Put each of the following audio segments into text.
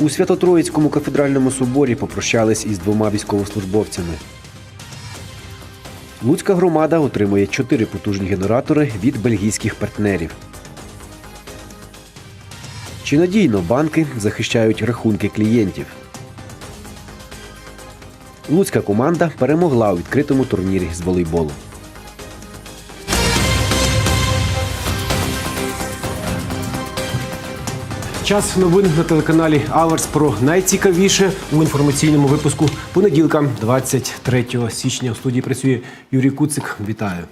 У Свято-Троїцькому кафедральному соборі попрощались із двома військовослужбовцями. Луцька громада отримує чотири потужні генератори від бельгійських партнерів. Чи надійно банки захищають рахунки клієнтів? Луцька команда перемогла у відкритому турнірі з волейболу. Час новин на телеканалі Аверс про найцікавіше у інформаційному випуску понеділка, 23 січня. У студії працює Юрій Куцик. Вітаю.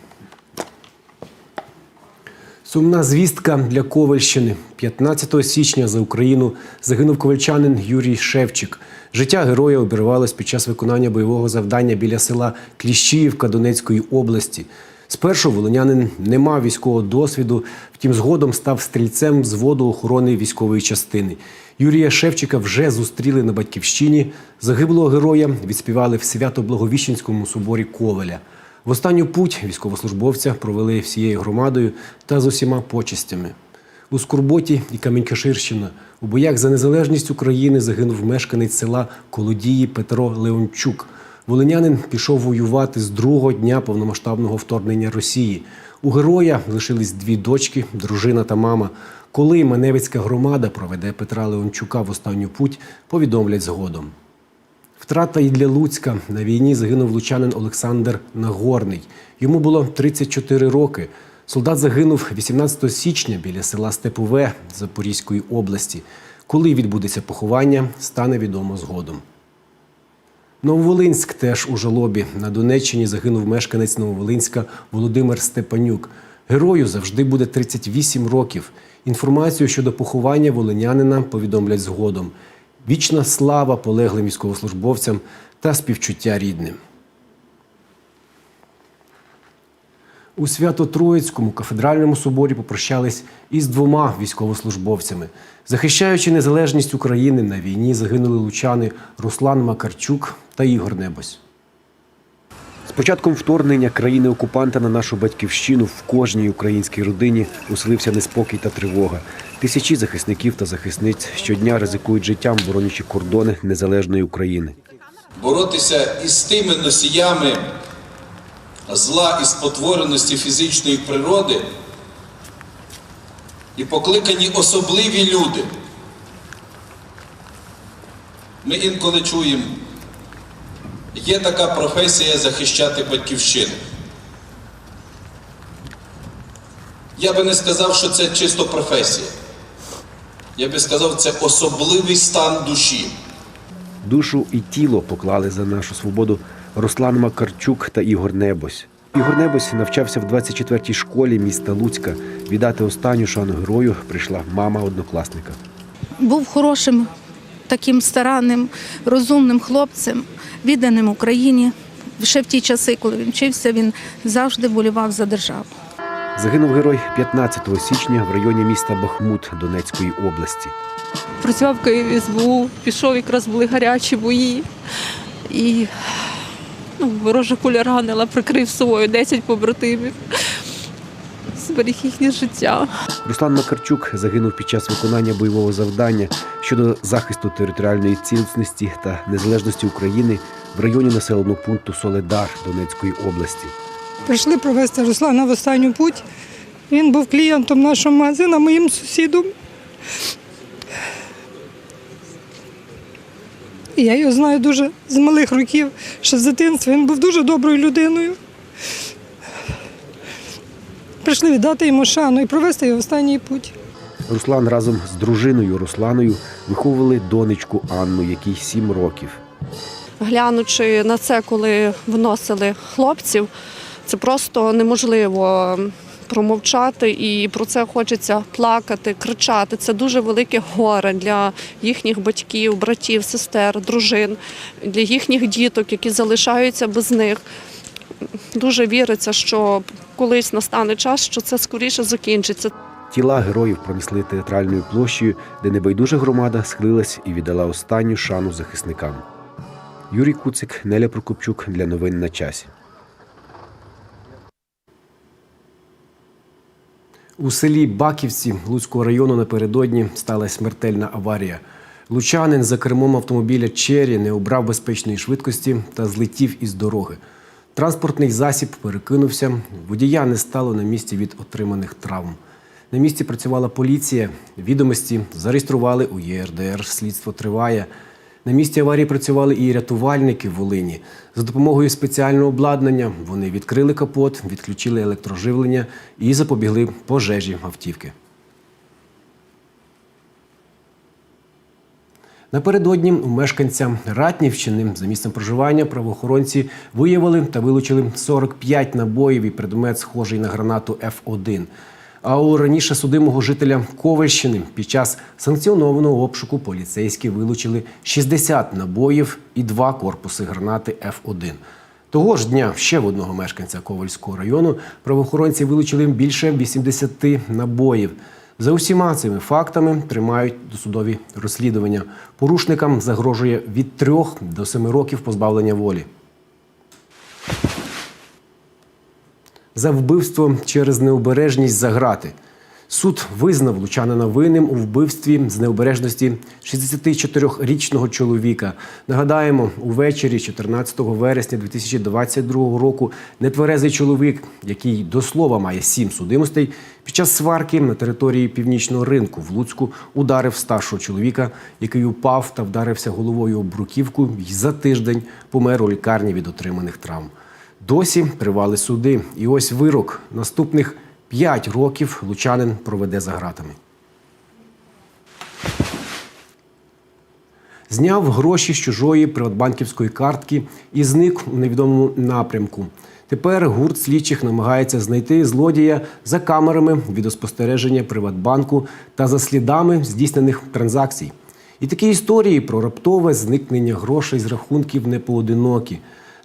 Сумна звістка для Ковальщини. 15 січня за Україну загинув ковальчанин Юрій Шевчик. Життя героя обірвалось під час виконання бойового завдання біля села Кліщіївка Донецької області. Спершу волинянин не мав військового досвіду, втім згодом став стрільцем з воду охорони військової частини. Юрія Шевчика вже зустріли на батьківщині. Загиблого героя відспівали в Свято-Благовіщенському соборі Ковеля. В останню путь військовослужбовця провели всією громадою та з усіма почестями. У Скорботі і Камінькаширщина у боях за незалежність України загинув мешканець села Колодії Петро Леончук. Волинянин пішов воювати з другого дня повномасштабного вторгнення Росії. У героя лишились дві дочки, дружина та мама. Коли Маневицька громада проведе Петра Леончука в останню путь, повідомлять згодом. Втрата і для Луцька на війні загинув лучанин Олександр Нагорний. Йому було 34 роки. Солдат загинув 18 січня біля села Степове Запорізької області. Коли відбудеться поховання, стане відомо згодом. Нововолинськ теж у жалобі. На Донеччині загинув мешканець Нововолинська Володимир Степанюк. Герою завжди буде 38 років. Інформацію щодо поховання волинянина повідомлять згодом. Вічна слава полеглим військовослужбовцям та співчуття рідним. У Свято-Троїцькому кафедральному соборі попрощались із двома військовослужбовцями. Захищаючи незалежність України на війні, загинули лучани Руслан Макарчук та Ігор Небось. З початком вторгнення країни-окупанта на нашу батьківщину в кожній українській родині уселився неспокій та тривога. Тисячі захисників та захисниць щодня ризикують життям, боронячи кордони незалежної України. боротися із тими носіями зла і спотвореності фізичної природи і покликані особливі люди. Ми інколи чуємо, є така професія захищати батьківщину. Я би не сказав, що це чисто професія. Я би сказав, це особливий стан душі. Душу і тіло поклали за нашу свободу Руслан Макарчук та Ігор Небось. Ігор Небось навчався в 24-й школі міста Луцька. Віддати останню шану герою прийшла мама однокласника. був хорошим, таким старанним, розумним хлопцем, відданим Україні. Ще в ті часи, коли він вчився, він завжди болівав за державу. Загинув герой 15 січня в районі міста Бахмут Донецької області. працював в Києві СБУ, пішов, якраз були гарячі бої. І ну, ворожа куля ранила, прикрив собою 10 побратимів. Зберіг їхнє життя. Руслан Макарчук загинув під час виконання бойового завдання щодо захисту територіальної цілісності та незалежності України в районі населеного пункту Соледар Донецької області. Прийшли провести Руслана в останню путь. Він був клієнтом нашого магазину, моїм сусідом. І я його знаю дуже з малих років, ще з дитинства. Він був дуже доброю людиною. Прийшли віддати йому шану і провести його в останній путь. Руслан разом з дружиною Русланою виховували донечку Анну, якій 7 років. глянучи на це, коли вносили хлопців, це просто неможливо промовчати, і про це хочеться плакати, кричати. Це дуже велике горе для їхніх батьків, братів, сестер, дружин, для їхніх діток, які залишаються без них. Дуже віриться, що колись настане час, що це скоріше закінчиться. Тіла героїв пронесли театральною площею, де небайдужа громада схилилась і віддала останню шану захисникам. Юрій Куцик, Неля Прокопчук для новин на часі. У селі Баківці Луцького району напередодні сталася смертельна аварія. Лучанин за кермом автомобіля Чері не обрав безпечної швидкості та злетів із дороги. Транспортний засіб перекинувся, водія не стало на місці від отриманих травм. На місці працювала поліція, відомості зареєстрували у ЄРДР. Слідство триває. На місці аварії працювали і рятувальники в Волині. За допомогою спеціального обладнання вони відкрили капот, відключили електроживлення і запобігли пожежі автівки. Напередодні у мешканця Ратнівщини за місцем проживання правоохоронці виявили та вилучили 45 набоїв і предмет, схожий на гранату Ф1. А у раніше судимого жителя Ковальщини під час санкціонованого обшуку поліцейські вилучили 60 набоїв і два корпуси гранати Ф1. Того ж дня ще в одного мешканця Ковальського району правоохоронці вилучили більше 80 набоїв. За усіма цими фактами тримають досудові розслідування. Порушникам загрожує від 3 до 7 років позбавлення волі. За вбивство через необережність за грати. Суд визнав лучанина винним у вбивстві з необережності 64-річного чоловіка. Нагадаємо, увечері 14 вересня 2022 року нетверезий чоловік, який до слова має сім судимостей, під час сварки на території північного ринку в Луцьку ударив старшого чоловіка, який упав та вдарився головою об бруківку і за тиждень помер у лікарні від отриманих травм. Досі тривали суди. І ось вирок. Наступних 5 років лучанин проведе за ґратами. Зняв гроші з чужої приватбанківської картки і зник у невідомому напрямку. Тепер гурт слідчих намагається знайти злодія за камерами відеоспостереження Приватбанку та за слідами здійснених транзакцій. І такі історії про раптове зникнення грошей з рахунків не поодинокі.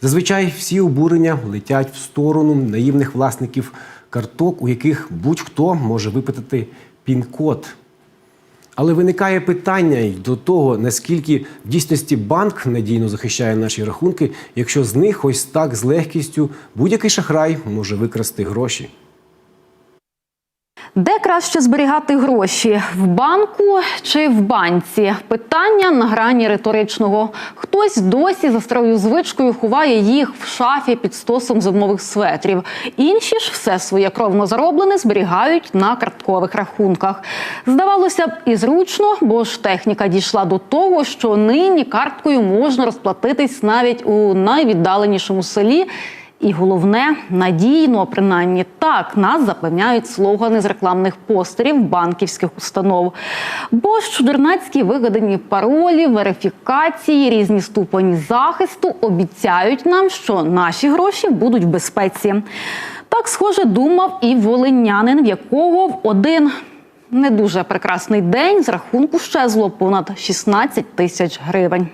Зазвичай всі обурення летять в сторону наївних власників карток, у яких будь-хто може випитати пін-код. Але виникає питання й до того, наскільки в дійсності банк надійно захищає наші рахунки, якщо з них ось так з легкістю будь-який шахрай може викрасти гроші. Де краще зберігати гроші в банку чи в банці? Питання на грані риторичного. Хтось досі за старою звичкою ховає їх в шафі під стосом зимових светрів. Інші ж все своє кровно зароблене зберігають на карткових рахунках. Здавалося б, і зручно, бо ж техніка дійшла до того, що нині карткою можна розплатитись навіть у найвіддаленішому селі. І головне надійно, принаймні так нас запевняють слогани з рекламних постерів банківських установ. Бо ж чудернацькі вигадані паролі, верифікації, різні ступені захисту обіцяють нам, що наші гроші будуть в безпеці. Так, схоже, думав і волинянин, в якого в один не дуже прекрасний день з рахунку щезло понад 16 тисяч гривень.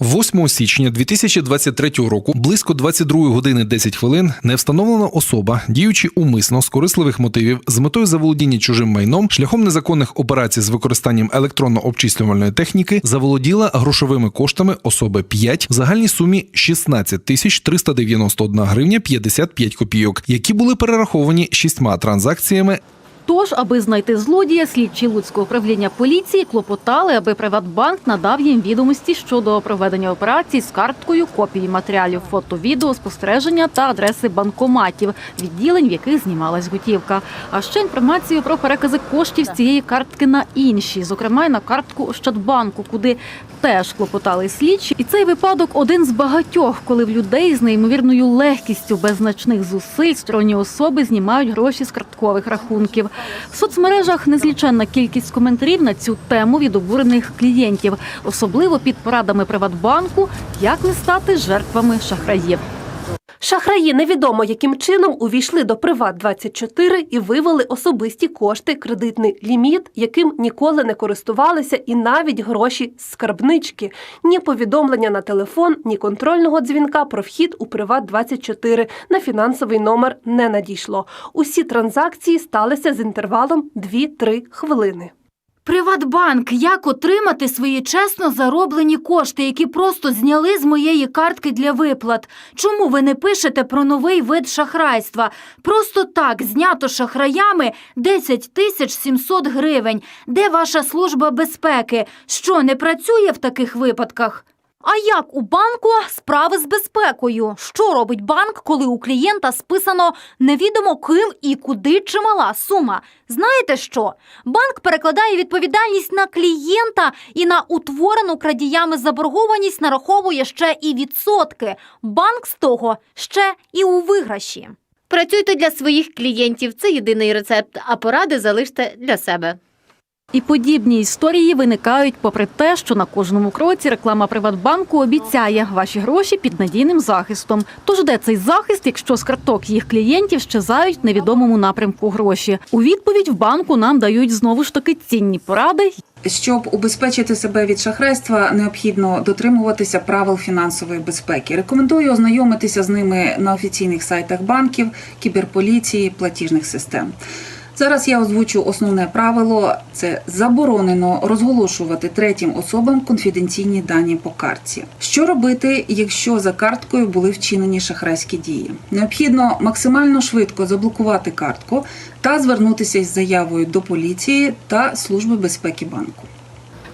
8 січня 2023 року, близько 22 години 10 хвилин, невстановлена особа, діючи умисно з корисливих мотивів з метою заволодіння чужим майном шляхом незаконних операцій з використанням електронно-обчислювальної техніки, заволоділа грошовими коштами особи 5 в загальній сумі 16 тисяч 391 гривня 55 копійок, які були перераховані шістьма транзакціями Тож, аби знайти злодія, слідчі Луцького управління поліції клопотали, аби Приватбанк надав їм відомості щодо проведення операцій з карткою, копії матеріалів фото, відео, спостереження та адреси банкоматів, відділень, в яких знімалась готівка. А ще інформацію про перекази коштів з цієї картки на інші, зокрема й на картку Ощадбанку, куди теж клопотали слідчі. І цей випадок один з багатьох, коли в людей з неймовірною легкістю, без значних зусиль, сторонні особи знімають гроші з карткових рахунків. В соцмережах незліченна кількість коментарів на цю тему від обурених клієнтів, особливо під порадами Приватбанку, як не стати жертвами шахраїв. Шахраї невідомо яким чином увійшли до Приват24 і вивели особисті кошти, кредитний ліміт, яким ніколи не користувалися, і навіть гроші з скарбнички. Ні повідомлення на телефон, ні контрольного дзвінка про вхід у Приват24 на фінансовий номер не надійшло. Усі транзакції сталися з інтервалом 2-3 хвилини. Приватбанк, як отримати свої чесно зароблені кошти, які просто зняли з моєї картки для виплат? Чому ви не пишете про новий вид шахрайства? Просто так знято шахраями 10 тисяч 700 гривень. Де ваша служба безпеки? Що не працює в таких випадках? А як у банку справи з безпекою? Що робить банк, коли у клієнта списано невідомо ким і куди чимала сума? Знаєте що? Банк перекладає відповідальність на клієнта і на утворену крадіями заборгованість нараховує ще і відсотки. Банк з того ще і у виграші. Працюйте для своїх клієнтів. Це єдиний рецепт, а поради залиште для себе. І подібні історії виникають попри те, що на кожному кроці реклама Приватбанку обіцяє ваші гроші під надійним захистом. Тож де цей захист, якщо з карток їх клієнтів щезають невідомому напрямку гроші? У відповідь в банку нам дають знову ж таки цінні поради, Щоб убезпечити себе від шахрайства, необхідно дотримуватися правил фінансової безпеки. Рекомендую ознайомитися з ними на офіційних сайтах банків, кіберполіції, платіжних систем. Зараз я озвучу основне правило: це заборонено розголошувати третім особам конфіденційні дані по картці. Що робити, якщо за карткою були вчинені шахрайські дії? Необхідно максимально швидко заблокувати картку та звернутися із заявою до поліції та служби безпеки банку.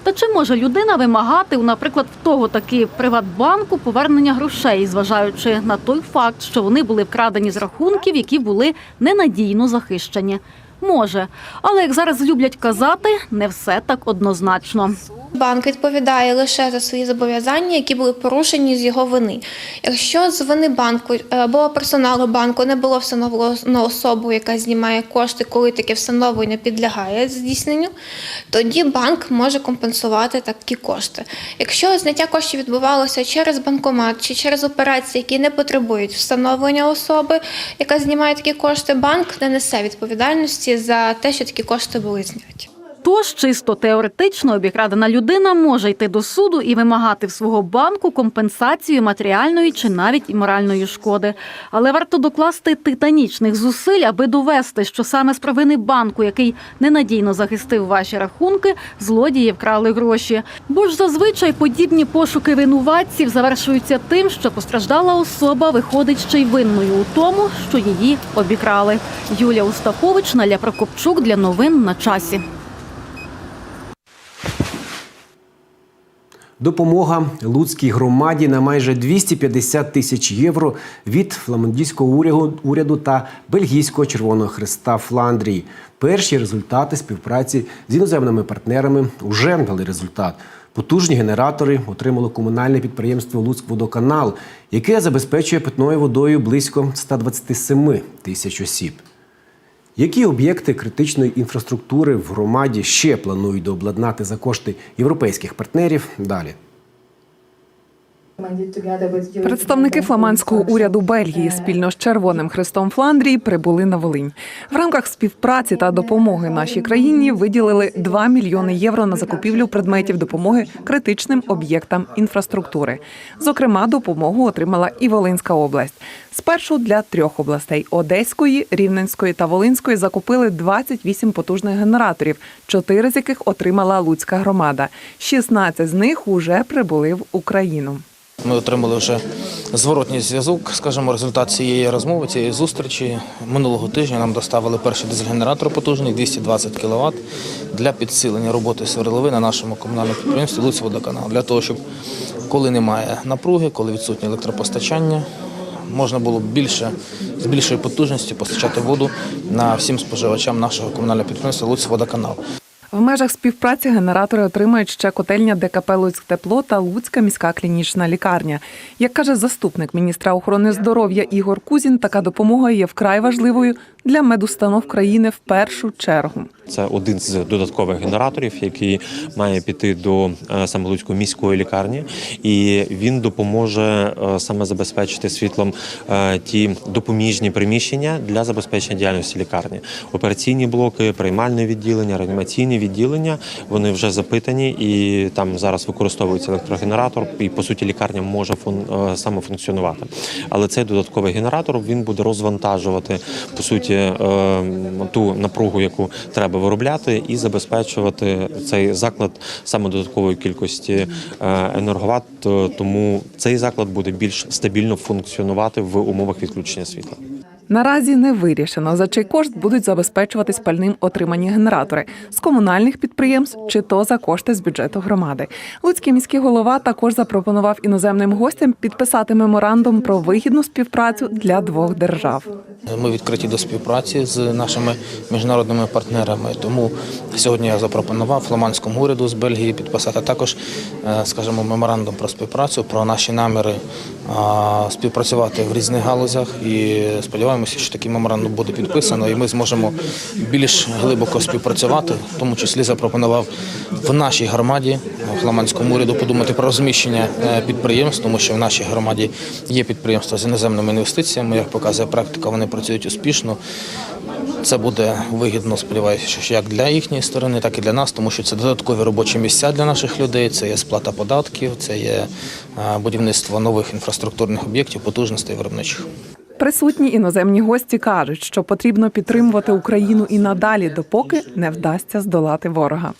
Та чи може людина вимагати, наприклад, в того таки Приватбанку повернення грошей, зважаючи на той факт, що вони були вкрадені з рахунків, які були ненадійно захищені? Може, але як зараз люблять казати, не все так однозначно. Банк відповідає лише за свої зобов'язання, які були порушені з його вини. Якщо з вини банку або персоналу банку не було встановлено особу, яка знімає кошти, коли таке встановлення підлягає здійсненню, тоді банк може компенсувати такі кошти. Якщо зняття коштів відбувалося через банкомат чи через операції, які не потребують встановлення особи, яка знімає такі кошти, банк не несе відповідальності за те, що такі кошти були зняті. Тож чисто теоретично обікрадена людина може йти до суду і вимагати в свого банку компенсацію матеріальної чи навіть і моральної шкоди. Але варто докласти титанічних зусиль, аби довести, що саме з провини банку, який ненадійно захистив ваші рахунки, злодії вкрали гроші. Бо ж зазвичай подібні пошуки винуватців завершуються тим, що постраждала особа виходить ще й винною у тому, що її обікрали. Юлія Устапович, Наля Прокопчук для новин на часі. Допомога Луцькій громаді на майже 250 тисяч євро від фламандійського уряду, та Бельгійського Червоного Христа Фландрії. Перші результати співпраці з іноземними партнерами вже дали результат. Потужні генератори отримало комунальне підприємство Луцькводоканал, яке забезпечує питною водою близько 127 тисяч осіб. Які об'єкти критичної інфраструктури в громаді ще планують дообладнати за кошти європейських партнерів? Далі. Представники фламандського уряду Бельгії спільно з Червоним Хрестом Фландрії прибули на Волинь. В рамках співпраці та допомоги нашій країні виділили 2 мільйони євро на закупівлю предметів допомоги критичним об'єктам інфраструктури. Зокрема, допомогу отримала і Волинська область. Спершу для трьох областей Одеської, Рівненської та Волинської закупили 28 потужних генераторів, чотири з яких отримала Луцька громада. 16 з них уже прибули в Україну. Ми отримали вже зворотній зв'язок, скажімо, результат цієї розмови, цієї зустрічі. Минулого тижня нам доставили перший дизель-генератор потужний 220 кВт для підсилення роботи свердлови на нашому комунальному підприємстві Луцьводоканал. Для того, щоб коли немає напруги, коли відсутнє електропостачання, можна було більше з більшою потужністю постачати воду на всім споживачам нашого комунального підприємства Луцьводоканал. В межах співпраці генератори отримають ще котельня ДКП «Луцьктепло» та Луцька міська клінічна лікарня. Як каже заступник міністра охорони здоров'я Ігор Кузін, така допомога є вкрай важливою для медустанов країни в першу чергу. Це один з додаткових генераторів, який має піти до е, саме Луцької міської лікарні, і він допоможе е, саме забезпечити світлом е, ті допоміжні приміщення для забезпечення діяльності лікарні, операційні блоки, приймальне відділення, реанімаційні відділення. Вони вже запитані, і там зараз використовується електрогенератор, і по суті лікарня може фун- е, саме функціонувати. Але цей додатковий генератор він буде розвантажувати по суті ту напругу, яку треба виробляти, і забезпечувати цей заклад саме додаткової кількості е, енерговат. Е, Тому цей заклад буде більш стабільно функціонувати в умовах відключення світла. Наразі не вирішено, за чий кошт будуть забезпечуватись пальним отримані генератори з комунальних підприємств чи то за кошти з бюджету громади. Луцький міський голова також запропонував іноземним гостям підписати меморандум про вигідну співпрацю для двох держав. Ми відкриті до співпраці з нашими міжнародними партнерами. Тому сьогодні я запропонував фламандському уряду з Бельгії підписати також, е, скажімо, меморандум про співпрацю, про наші наміри співпрацювати в різних галузях. І сподіваємося, що такий меморандум буде підписано, і ми зможемо більш глибоко співпрацювати. В тому числі запропонував в нашій громаді фламандському уряду подумати про розміщення е, підприємств, тому що в нашій громаді є підприємства з іноземними інвестиціями. Як показує практика, вони працюють успішно. Це буде вигідно, сподіваюся, що як для їхньої сторони, так і для нас, тому що це додаткові робочі місця для наших людей. Це є сплата податків, це є е, будівництво нових інфраструктурних об'єктів, потужностей виробничих. Присутні іноземні гості кажуть, що потрібно підтримувати Україну і надалі, допоки не вдасться здолати ворога.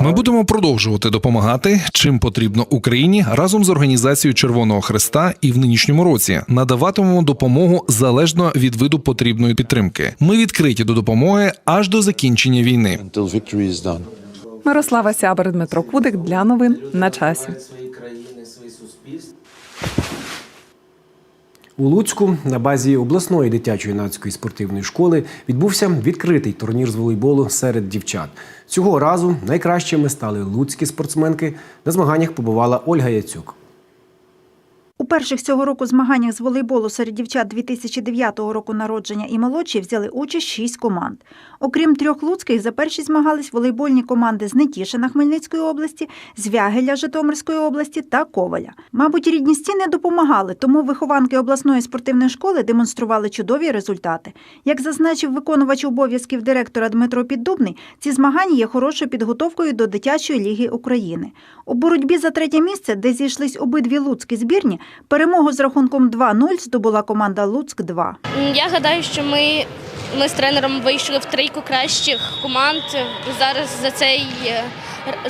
Ми будемо продовжувати допомагати, чим потрібно Україні разом з організацією Червоного Хреста і в нинішньому році надаватимемо допомогу залежно від виду потрібної підтримки. Ми відкриті до допомоги аж до закінчення війни. Мирослава Сябер, Дмитро Кудик для новин на часі. У Луцьку на базі обласної дитячої юнацької спортивної школи відбувся відкритий турнір з волейболу серед дівчат. Цього разу найкращими стали луцькі спортсменки. На змаганнях побувала Ольга Яцюк. У перших цього року змаганнях з волейболу серед дівчат 2009 року народження і молодші взяли участь шість команд. Окрім трьох луцьких, за перші змагались волейбольні команди з Нетішина Хмельницької області, Звягеля Житомирської області та Коваля. Мабуть, рідні стіни допомагали, тому вихованки обласної спортивної школи демонстрували чудові результати. Як зазначив виконувач обов'язків директора Дмитро Піддубний, ці змагання є хорошою підготовкою до дитячої ліги України. У боротьбі за третє місце, де зійшлись обидві луцькі збірні, перемогу з рахунком 2-0 здобула команда Луцьк-2. Я гадаю, що ми, ми з тренером вийшли в трійку кращих команд зараз за цей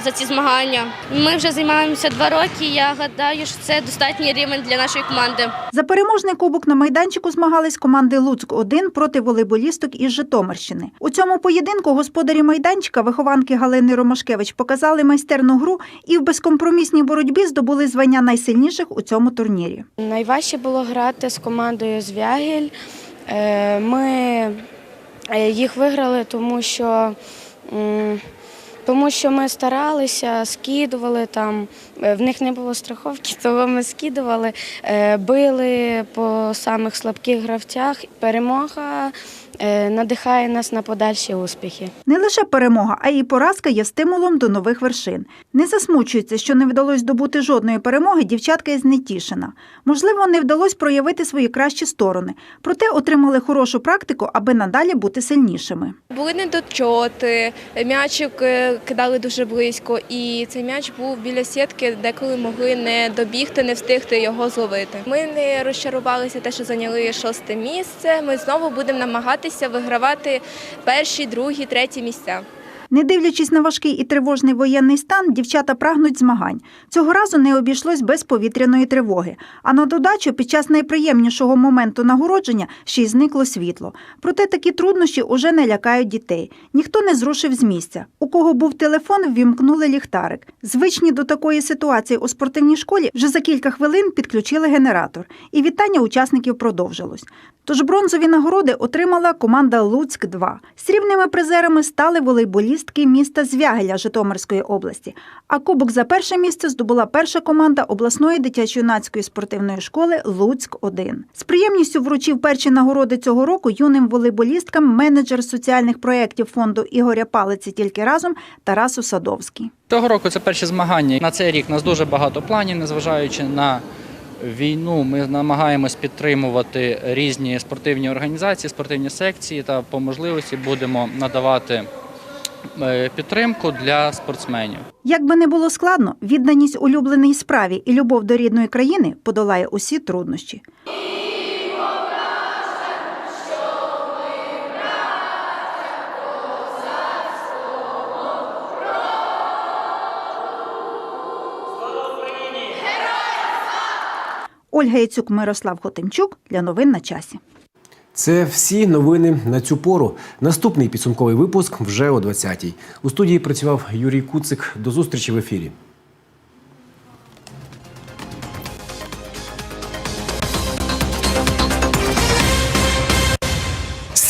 за ці змагання. Ми вже займаємося два роки. Я гадаю, що це достатній рівень для нашої команди. За переможний кубок на майданчику змагались команди Луцьк-1 проти волейболісток із Житомирщини. У цьому поєдинку господарі майданчика, вихованки Галини Ромашкевич, показали майстерну гру і в безкомпромісній боротьбі здобули звання найсильніших у цьому турнірі. Найважче було грати з командою Звягель. Е, Ми е, їх виграли, тому що, тому що ми старалися, скидували там. Е, В них не було страховки, того ми скидували, е, били по самих слабких гравцях. Перемога е, надихає нас на подальші успіхи. Не лише перемога, а й поразка є стимулом до нових вершин. Не засмучується, що не вдалося здобути жодної перемоги дівчатка із Нетішина. Можливо, не вдалося проявити свої кращі сторони, проте отримали хорошу практику, аби надалі бути сильнішими. Були недочоти, м'ячик е, кидали дуже близько, і цей м'яч був біля сітки, деколи могли не добігти, не встигти його зловити. Ми не розчарувалися те, що зайняли шосте місце. Ми знову будемо намагатися вигравати перші, другі, треті місця. Не дивлячись на важкий і тривожний воєнний стан, дівчата прагнуть змагань. Цього разу не обійшлось без повітряної тривоги. А на додачу, під час найприємнішого моменту нагородження ще й зникло світло. Проте такі труднощі уже не лякають дітей. Ніхто не зрушив з місця. У кого був телефон, ввімкнули ліхтарик. Звичні до такої ситуації у спортивній школі вже за кілька хвилин підключили генератор, і вітання учасників продовжилось. Тож бронзові нагороди отримала команда Луцьк-2. Срібними призерами стали волейболістки міста Звягеля Житомирської області. А кубок за перше місце здобула перша команда обласної дитячо-юнацької спортивної школи Луцьк-1. З приємністю вручив перші нагороди цього року юним волейболісткам менеджер соціальних проєктів фонду Ігоря Палиці тільки разом Тарасу Садовський. Цього року це перші змагання. На цей рік нас дуже багато планів, незважаючи на війну ми намагаємось підтримувати різні спортивні організації, спортивні секції та по можливості будемо надавати підтримку для спортсменів. Як би не було складно, відданість улюбленій справі і любов до рідної країни подолає усі труднощі. Ольга Яцюк, Мирослав Хотимчук для новин на часі. Це всі новини на цю пору. Наступний підсумковий випуск вже о 20-й. У студії працював Юрій Куцик. До зустрічі в ефірі.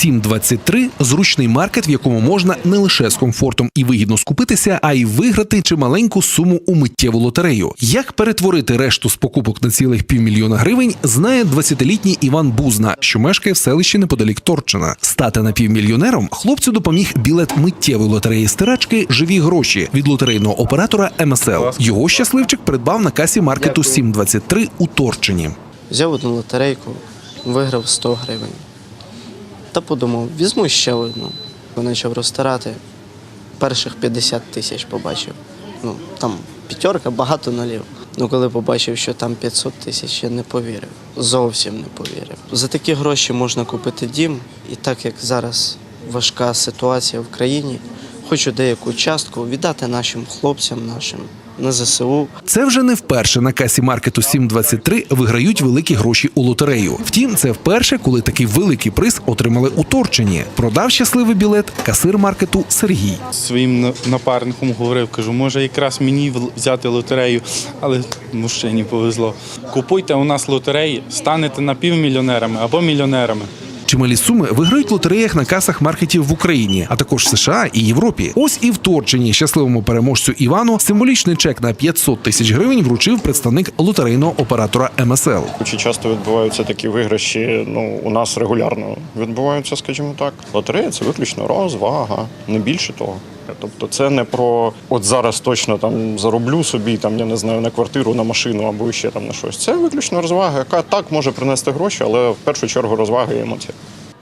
«7.23» – зручний маркет, в якому можна не лише з комфортом і вигідно скупитися, а й виграти чималеньку суму у миттєву лотерею. Як перетворити решту з покупок на цілих півмільйона гривень, знає 20-літній Іван Бузна, що мешкає в селищі неподалік Торчина. Стати напівмільйонером хлопцю допоміг білет миттєвої лотереї стирачки Живі гроші від лотерейного оператора МСЛ. Його щасливчик придбав на касі маркету «7.23» у Торчині. Взяв одну лотерейку, виграв 100 гривень. Та подумав, візьму ще одну. Почав розтирати. Перших 50 тисяч побачив. Ну, там п'ятерка, багато налів. Ну, коли побачив, що там 500 тисяч, я не повірив. Зовсім не повірив. За такі гроші можна купити дім, і так як зараз важка ситуація в країні, хочу деяку частку віддати нашим хлопцям, нашим на ЗСУ. Це вже не вперше на касі маркету 723 виграють великі гроші у лотерею. Втім, це вперше, коли такий великий приз отримали у Торчині. Продав щасливий білет касир маркету Сергій. своїм напарником говорив, кажу, може якраз мені взяти лотерею, але мужчині повезло. Купуйте у нас лотереї, станете напівмільйонерами або мільйонерами. Чималі суми виграють в лотереях на касах маркетів в Україні, а також США і Європі. Ось і в Торчині щасливому переможцю Івану символічний чек на 500 тисяч гривень вручив представник лотерейного оператора МСЛ. Чи часто відбуваються такі виграші? Ну у нас регулярно відбуваються, скажімо так. Лотерея це виключно розвага, не більше того. Тобто це не про от зараз точно там зароблю собі, там я не знаю, на квартиру, на машину або ще там на щось. Це виключно розвага, яка так може принести гроші, але в першу чергу розвага і емоція.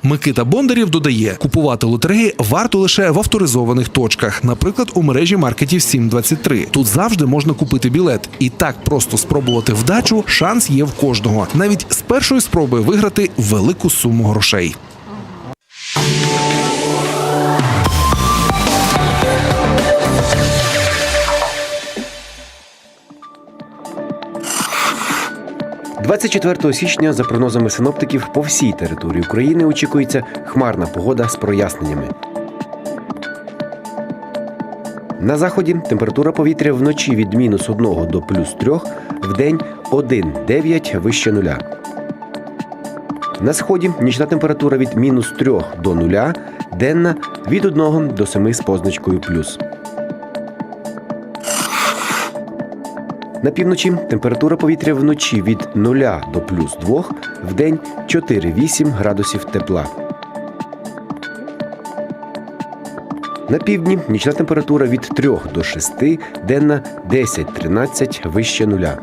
Микита Бондарєв додає, купувати лотереї варто лише в авторизованих точках, наприклад, у мережі маркетів 723. Тут завжди можна купити білет. І так просто спробувати вдачу шанс є в кожного. Навіть з першої спроби виграти велику суму грошей. – 24 січня, за прогнозами синоптиків, по всій території України очікується хмарна погода з проясненнями. На заході температура повітря вночі від мінус 1 до плюс 3, вдень 1,9 вище нуля. На сході нічна температура від мінус 3 до 0, денна від 1 до 7 з позначкою плюс. На півночі температура повітря вночі від 0 до плюс 2, вдень 4-8 градусів тепла. На півдні нічна температура від 3 до 6, денна 10-13 вище нуля.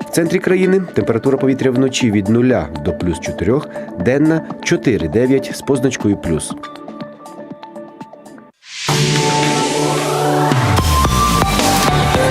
В центрі країни температура повітря вночі від 0 до плюс 4, денна 4-9 з позначкою плюс.